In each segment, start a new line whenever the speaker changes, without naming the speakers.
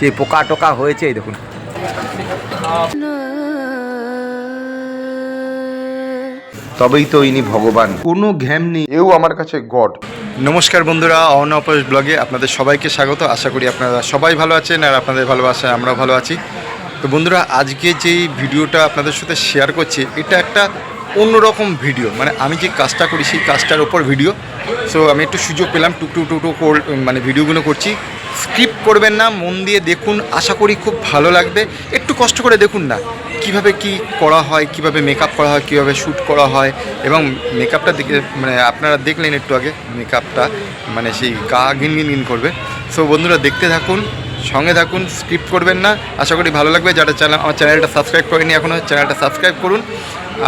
সেই পোকা টোকা হয়েছে এই দেখুন। তবেই তো ইনি ভগবান। কোনো ঘ্যাম নেই, এও আমার কাছে গড। নমস্কার বন্ধুরা অনপস ব্লগে আপনাদের সবাইকে স্বাগত। আশা করি আপনারা সবাই ভালো আছেন আর আপনাদের ভালোবাসায় আমরাও ভালো আছি। তো বন্ধুরা, আজকে যেই ভিডিওটা আপনাদের সাথে শেয়ার করছি, এটা একটা অন্যরকম ভিডিও। মানে আমি যে কাজটা করি, সেই কাজটার ওপর ভিডিও। সো আমি একটু সুযোগ পেলাম টুকটু টুকটুক কর- মানে ভিডিওগুলো করছি। স্কিপ করবেন না, মন দিয়ে দেখুন, আশা করি খুব ভালো লাগবে। একটু কষ্ট করে দেখুন না, কীভাবে কি করা হয়, কীভাবে মেকআপ করা হয়, কীভাবে শ্যুট করা হয়, এবং মেকআপটা দেখে মানে আপনারা দেখলেন একটু আগে মেকআপটা মানে সেই গা গিন গিন গিন করবে। সো বন্ধুরা, দেখতে থাকুন, সঙ্গে থাকুন স্কিপ করবেন না। আশা করি ভালো লাগবে। যারা চ্যানেল আমার চ্যানেলটা সাবস্ক্রাইব করেনি এখনও চ্যানেলটা সাবস্ক্রাইব করুন।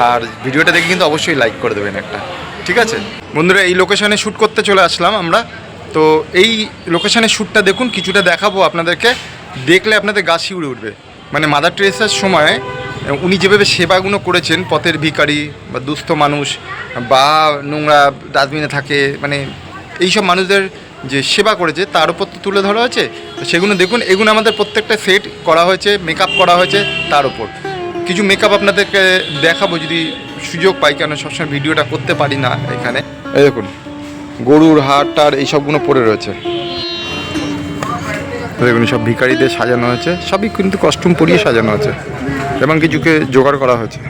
আর ভিডিওটা দেখে কিন্তু অবশ্যই লাইক করে দেবেন একটা। ঠিক আছে? বন্ধুরা, এই লোকেশনে শ্যুট করতে চলে আসলাম আমরা। তো এই লোকেশনের শ্যুটটা দেখুন, কিছুটা দেখাবো আপনাদেরকে। দেখলে আপনাদের গা শিউড়ে উঠবে। মানে মাদার টেরেসার সময় উনি যেভাবে সেবাগুলো করেছেন, পথের ভিকারি বা দুস্থ মানুষ বা নোংরা ডাস্টবিনে থাকে মানে এইসব মানুষদের যে সেবা করেছে, তার উপর তো তুলে ধরা হয়েছে। সেগুলো দেখুন, এগুলো আমাদের প্রত্যেকটা সেট করা হয়েছে মেকআপ করা হয়েছে তার উপর। কিছু মেকআপ আপনাদেরকে দেখাবো, যদি সুযোগ পাই কেন সবসময় ভিডিওটা করতে পারি না এখানে। এই দেখুন গরুর হাট টার এইসবগুলো পড়ে রয়েছে। দেখুন সব ভিকারিদের সাজানো হয়েছে। সবই কিন্তু কস্টিউম পরিয়ে সাজানো হয়েছে। এবং কিছুকে জোগাড় করা হয়েছে।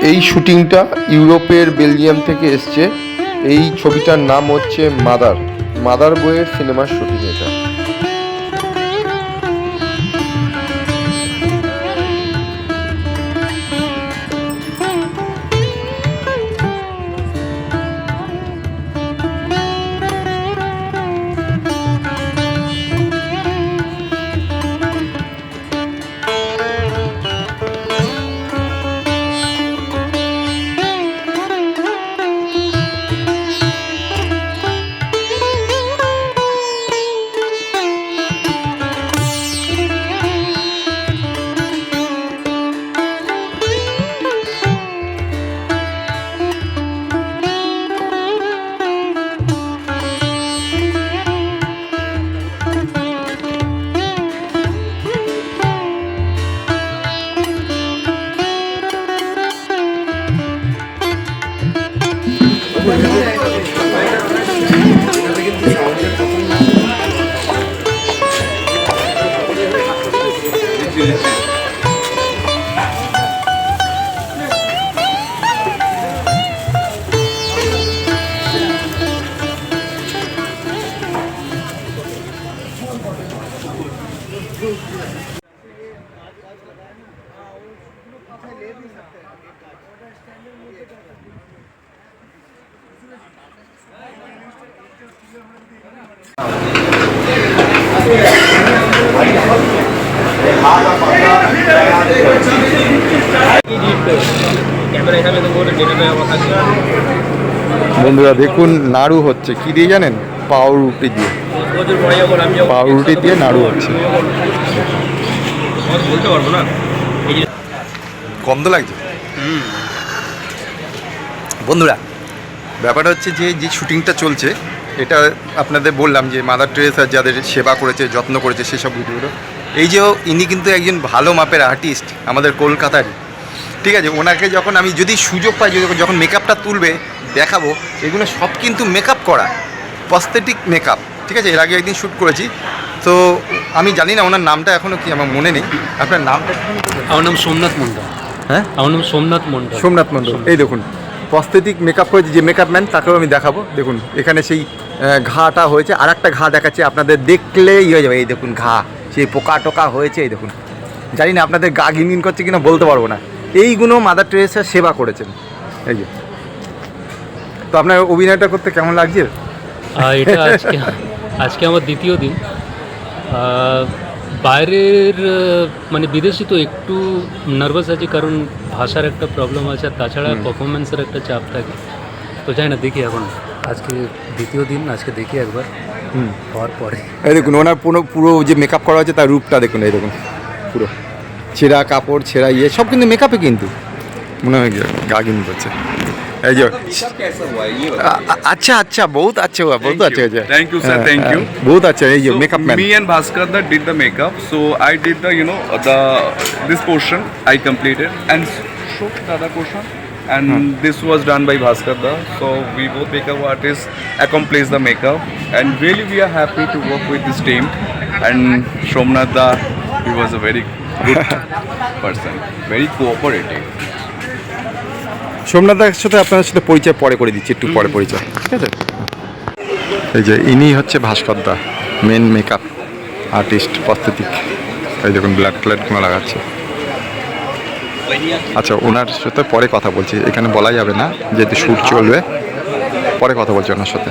এই শুটিংটা ইউরোপের বেলজিয়াম থেকে এসছে। এই ছবিটার নাম হচ্ছে মাদার। মাদার বইয়ের সিনেমার শুটিং এটা। বন্ধুরা দেখুন নাড়ু হচ্ছে। কি দিয়ে জানেন? পাউরুটি দিয়ে। পাউরুটি দিয়ে নাড়ু হচ্ছে।
তোমাকে বলতে পারব না।
গন্ধ লাগছে? বন্ধুরা ব্যাপারটা হচ্ছে যে যে শুটিংটা চলছে এটা আপনাদের বললাম যে মাদার টেরেসা যাদের সেবা করেছে যত্ন করেছে সেসব ভিডিওগুলো। এই যে ইনি কিন্তু একজন ভালো মাপের আর্টিস্ট আমাদের কলকাতারই। ঠিক আছে ওনাকে যখন আমি যদি সুযোগ পাই যদি যখন মেকআপটা তুলবে দেখাবো এগুলো সব কিন্তু মেকআপ করা। পস্থেটিক মেকআপ ঠিক আছে এর আগে একদিন শ্যুট করেছি। তো আমি জানি না ওনার নামটা এখনও কি আমার মনে নেই। আপনার নামটা
আমার নাম সোমনাথ মন্ডল
হ্যাঁ?
আমার নাম সোমনাথ মন্ডল
সোমনাথ মণ্ডল। এই দেখুন প্রস্থেটিক মেকআপ করেছে যে মেকআপ ম্যান তাকেও আমি দেখাবো। দেখুন এখানে সেই ঘাটা হয়েছে। আর একটা ঘা দেখাচ্ছে আপনাদের দেখলেই হয়ে যাবে। এই দেখুন ঘা সেই পোকা টোকা হয়েছে এই দেখুন। জানি না আপনাদের গা গিনগিন করছে কিনা বলতে পারব না। এইগুলো মাদার টেরেসা সেবা করেছেন। এই যে। তো আপনার অভিনয়টা করতে কেমন লাগছে?
এটা আজকে আজকে আমার দ্বিতীয় দিন। বাইরের মানে বিদেশি তো একটু নার্ভাস আছে কারণ ভাষার একটা প্রবলেম আছে আর তাছাড়া পারফরমেন্সের একটা চাপ থাকে। তো যাই না দেখি এখন। আজকে দ্বিতীয় দিন আজকে দেখি একবার।
হুম।
হওয়ার পরে।
এই দেখুন ওনার পুরো পুরো যে মেকআপ করা হয়েছে তার রূপটা দেখুন এই দেখুন পুরো। ছেঁড়া কাপড় ছেঁড়া ইয়ে সব কিন্তু মেকআপে কিন্তু। মনে হয় গা করছে। जो अच्छा अच्छा बहुत अच्छा हुआ बहुत अच्छा हुआ
thank you sir thank you
बहुत अच्छा है ये makeup man
me and Bhaskar the did the makeup so I did the you know the this portion I completed and so दादा portion and hmm. this was done by Bhaskar da. So we both makeup artists accomplish the makeup, and really we are happy to work with this team. And Shomnath da, he was a very good person, very.
সোমনাথের সাথে আপনার সাথে পরিচয় পরে করে দিচ্ছি, একটু পরে পরিচয়। ঠিক আছে? এই যে ইনি হচ্ছে ভাস্কর দা মেন মেকআপ আর্টিস্ট প্রস্থেটিক এই দেখুন ব্ল্যাক ফ্ল্যাটগুলো লাগাচ্ছে। আচ্ছা ওনার সাথে পরে কথা বলছি, এখানে বলা যাবে না, যেহেতু শ্যুট চলবে। পরে কথা বলছি ওনার সাথে।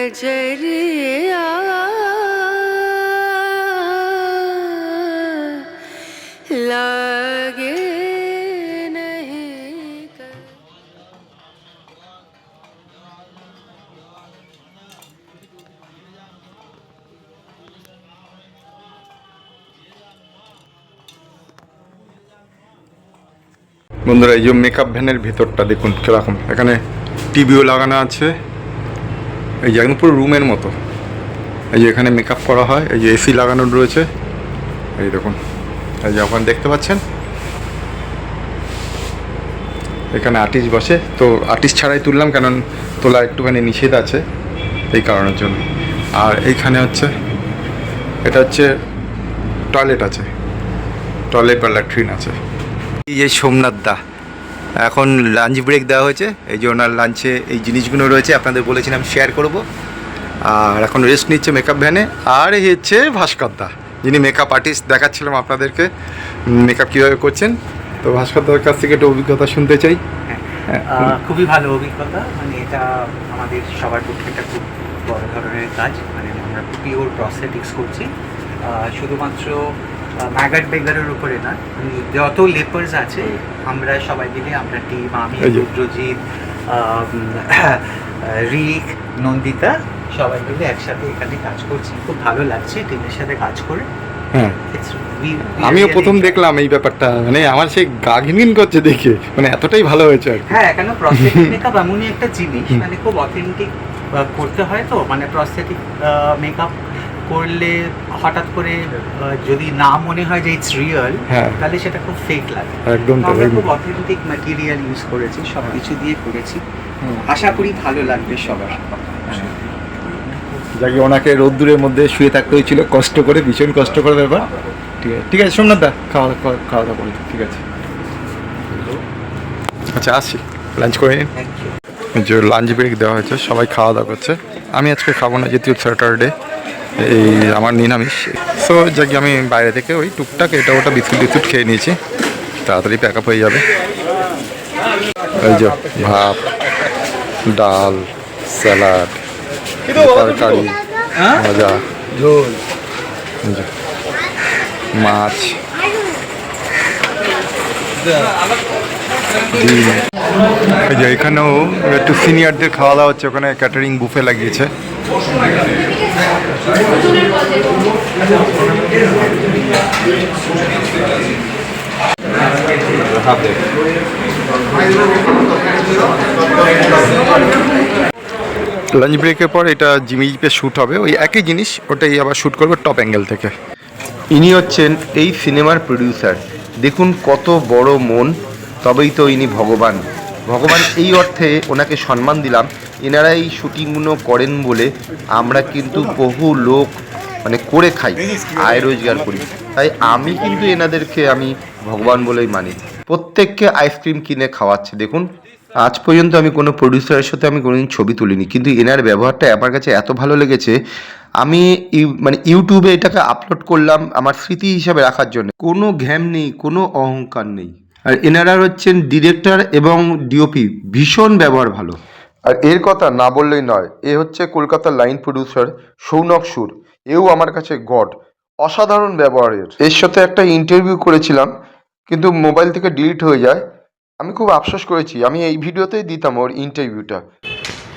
नजरिया लागे नहीं कर
বন্ধুরা এই যে মেকআপ ভ্যানের ভেতরটা দেখুন কীরকম এখানে টিভিও লাগানো আছে এই যে একদম পুরো রুমের মতো। এই যে এখানে মেকআপ করা হয়, এই যে এসি লাগানো রয়েছে। এই দেখুন, এই যে ওখানে দেখতে পাচ্ছেন? এখানে আর্টিস্ট বসে। তো আর্টিস্ট ছাড়াই তুললাম, কারণ তোলা একটুখানি নিষেধ আছে এই কারণের জন্য। আর এইখানে হচ্ছে, এটা হচ্ছে টয়লেট আছে। টয়লেট বা ল্যাট্রিন আছে। এই যে সোমনাথ দা। এখন লাঞ্চ ব্রেক দেওয়া হয়েছে এই যে ওনার লাঞ্চে এই জিনিসগুলো রয়েছে আপনাদের বলেছিলাম শেয়ার করব। আর এখন রেস্ট নিচ্ছে মেকআপ ভ্যানে আর এই হচ্ছে ভাস্কর দা যিনি মেকআপ আর্টিস্ট দেখাচ্ছিলাম আপনাদেরকে মেকআপ কীভাবে করছেন। তো ভাস্কর দার কাছ থেকে একটু অভিজ্ঞতা শুনতে চাই। হ্যাঁ।
খুবই ভালো অভিজ্ঞতা মানে এটা আমাদের সবার পক্ষে একটা খুব বড় ধরনের কাজ মানে আমরা পিওর প্রসথেটিক্স করছি। শুধুমাত্র ম্যাগাট বেগারের উপরে না যত লেপার্স আছে আমরা সবাই মিলে আমরা টিম আমি রুদ্রজিৎ রিক নন্দিতা সবাই মিলে একসাথে এখানে কাজ করছি। খুব ভালো লাগছে টিমের সাথে কাজ করে।
হ্যাঁ। আমিও প্রথম দেখলাম এই ব্যাপারটা মানে আমার সেই গা ঘিনঘিন করছে দেখে মানে এতটাই ভালো হয়েছে আর
হ্যাঁ কেন প্রস্থেটিক মেকআপ এমনই একটা জিনিস মানে খুব অথেন্টিক করতে হয় তো মানে প্রস্থেটিক মেকআপ করলে হঠাৎ করে যদি না মনে হয় যে ইটস রিয়েল
হ্যাঁ।
তাহলে সেটা খুব ফেক লাগে।
একদম
আমরা খুব অথেন্টিক ম্যাটেরিয়াল ইউজ করেছি সব কিছু দিয়ে করেছি। আশা করি ভালো লাগবে সবার।
যাকে ওনাকে রোদ্দুরের মধ্যে শুয়ে থাকতে হয়েছিল কষ্ট করে ভীষণ কষ্ট করে ব্যাপার। ঠিক আছে ঠিক আছে সোমনাথ দা খাওয়া দাওয়া খাওয়া দাওয়া করি ঠিক আছে। আচ্ছা আসি। লাঞ্চ করে নিন। যে লাঞ্চ ব্রেক দেওয়া হয়েছে সবাই খাওয়া দাওয়া করছে। আমি আজকে খাব না যেহেতু স্যাটারডে এই আমার নিরামিষ। সো যাকে, আমি বাইরে থেকে ওই টুকটাক এটা ওটা বিস্কুট বিস্কুট খেয়ে নিয়েছি। তাড়াতাড়ি প্যাক আপ হয়ে যাবে। এই যে ভাত, ডাল, স্যালাড, তরকারি, ভাজা ঝোল মাছ যে এখানেও একটু সিনিয়রদের খাওয়া দাওয়া হচ্ছে, ওখানে ক্যাটারিং বুফে লাগিয়েছে। লাঞ্চ ব্রেকের পর এটা জিমি জিপে শ্যুট হবে। ওই একই জিনিস, ওটাই আবার শ্যুট করবে টপ অ্যাঙ্গেল থেকে। ইনি হচ্ছেন এই সিনেমার প্রডিউসার দেখুন কত বড় মন, তবেই তো ইনি ভগবান। ভগবান এই অর্থে ওনাকে সম্মান দিলাম। এনারা এই শুটিংগুলো করেন বলে আমরা কিন্তু বহু লোক মানে করে খাই, আয় রোজগার করি। তাই আমি কিন্তু এনাদেরকে আমি ভগবান বলেই মানি। প্রত্যেককে আইসক্রিম কিনে খাওয়াচ্ছে। দেখুন,
আজ পর্যন্ত আমি কোনো প্রডিউসারের সাথে আমি কোনোদিন ছবি তুলিনি, কিন্তু এনার ব্যবহারটা আমার কাছে এত ভালো লেগেছে, আমি মানে ইউটিউবে এটাকে আপলোড করলাম আমার স্মৃতি হিসাবে রাখার জন্য। কোনো ঘ্যাম নেই, কোনো অহংকার নেই। আর এনারা হচ্ছেন ডিরেক্টর এবং ডিওপি ভীষণ ব্যবহার ভালো। আর এর কথা না বললেই নয়, এ হচ্ছে কলকাতার লাইন প্রডিউসার সৌনক সুর। এও আমার কাছে গড, অসাধারণ ব্যবহারের। এর সাথে একটা ইন্টারভিউ করেছিলাম, কিন্তু মোবাইল থেকে ডিলিট হয়ে যায়। আমি খুব আফসোস করেছি, আমি এই ভিডিওতেই দিতাম ওর ইন্টারভিউটা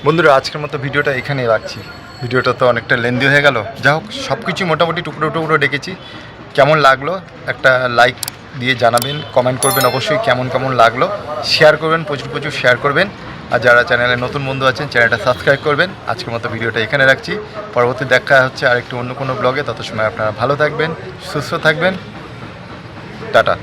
বন্ধুরা, আজকের মতো ভিডিওটা এখানেই রাখছি। ভিডিওটা তো অনেকটা লেন্দি হয়ে গেল। যা হোক সব কিছু মোটামুটি টুকরো টুকরো ডেকেছি। কেমন লাগল একটা লাইক দিয়ে জানাবেন কমেন্ট করবেন অবশ্যই কেমন কেমন লাগল। শেয়ার করবেন, প্রচুর প্রচুর শেয়ার করবেন। আর যারা চ্যানেলে নতুন বন্ধু আছেন, চ্যানেলটা সাবস্ক্রাইব করবেন। আজকের মতো ভিডিওটা এখানে রাখছি। পরবর্তী দেখা হচ্ছে আরেকটু অন্য কোনো ব্লগে। তত সময় আপনারা ভালো থাকবেন, সুস্থ থাকবেন। টাটা।